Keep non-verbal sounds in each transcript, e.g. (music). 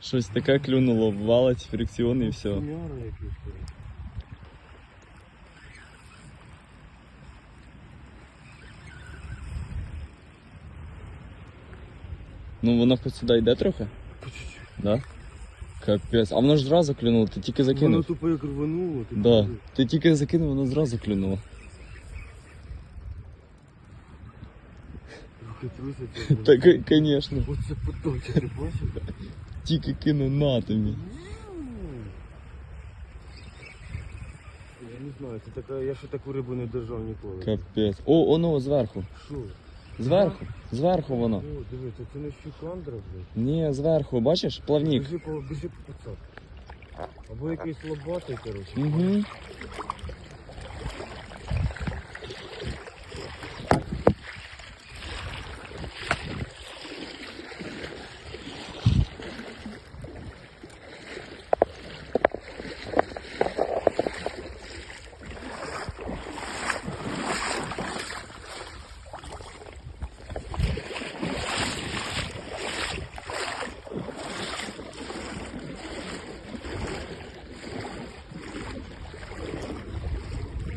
Щось таке клюнуло, валить фрикціон і все. Семяра якийсь. Ну воно хоч сюди йде трохи? По чуть-чуть. Да? Капець. А воно ж зразу клюнуло, ти тільки Воно закинув. тупо як рвануло. ти Да. подиви. Ти тільки закинув, воно зразу клюнуло. Руки трусяться. (laughs) Так, звісно. Оце поточе, ти бачиш? Тільки кинув на тобі. Я не знаю, це така, я ще таку рибу не держав ніколи. Капець. О, воно зверху. Що? Зверху. Зверху воно. О, диви, це, це не щукандра, блядь. Ні, зверху, бачиш? Плавник. Біжи по, біжи по пацак. Або якийсь лобатий, коротше. Угу.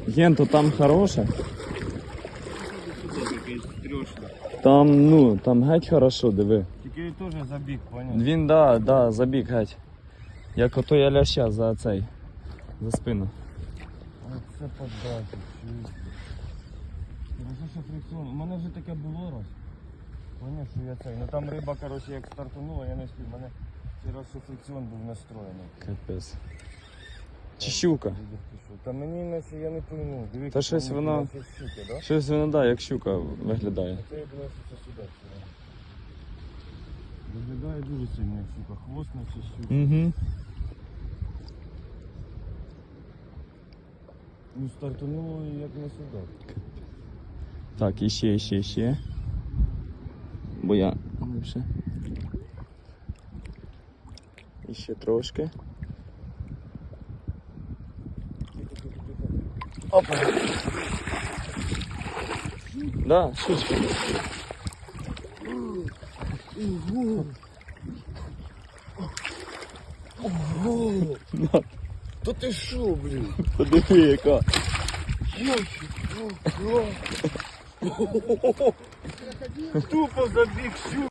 Генто там хороше. Там, ну, там геть хорошо, диви. Тільки теж забіг, поняв? Він, да, да, забіг геть. Як ото я ляща за цей. За спину. Оце подача. Хорошо, що фрикціон. У мене вже таке було раз. Поняв, що я цей. Ну там риба, коротше, як стартанула, я не спів. Мене цей раз, що фрикціон був настроєний. Капець. Чи щука? Та мені наче я не пойму. Диви, Та щось там воно- наче щука, да? Щось воно, да, як щука виглядає. Це я думаю, що це сюди. Виглядає дуже сильно як щука. Хвост наче щука. Угу. Ну стартануло як не сюди. Так, іще, іще, іще. Бо я. Іще трошки. Опа! Да, щучка. Ого! Та ти що, блін? подиви, яка. Йошик! Тупо забіг щука.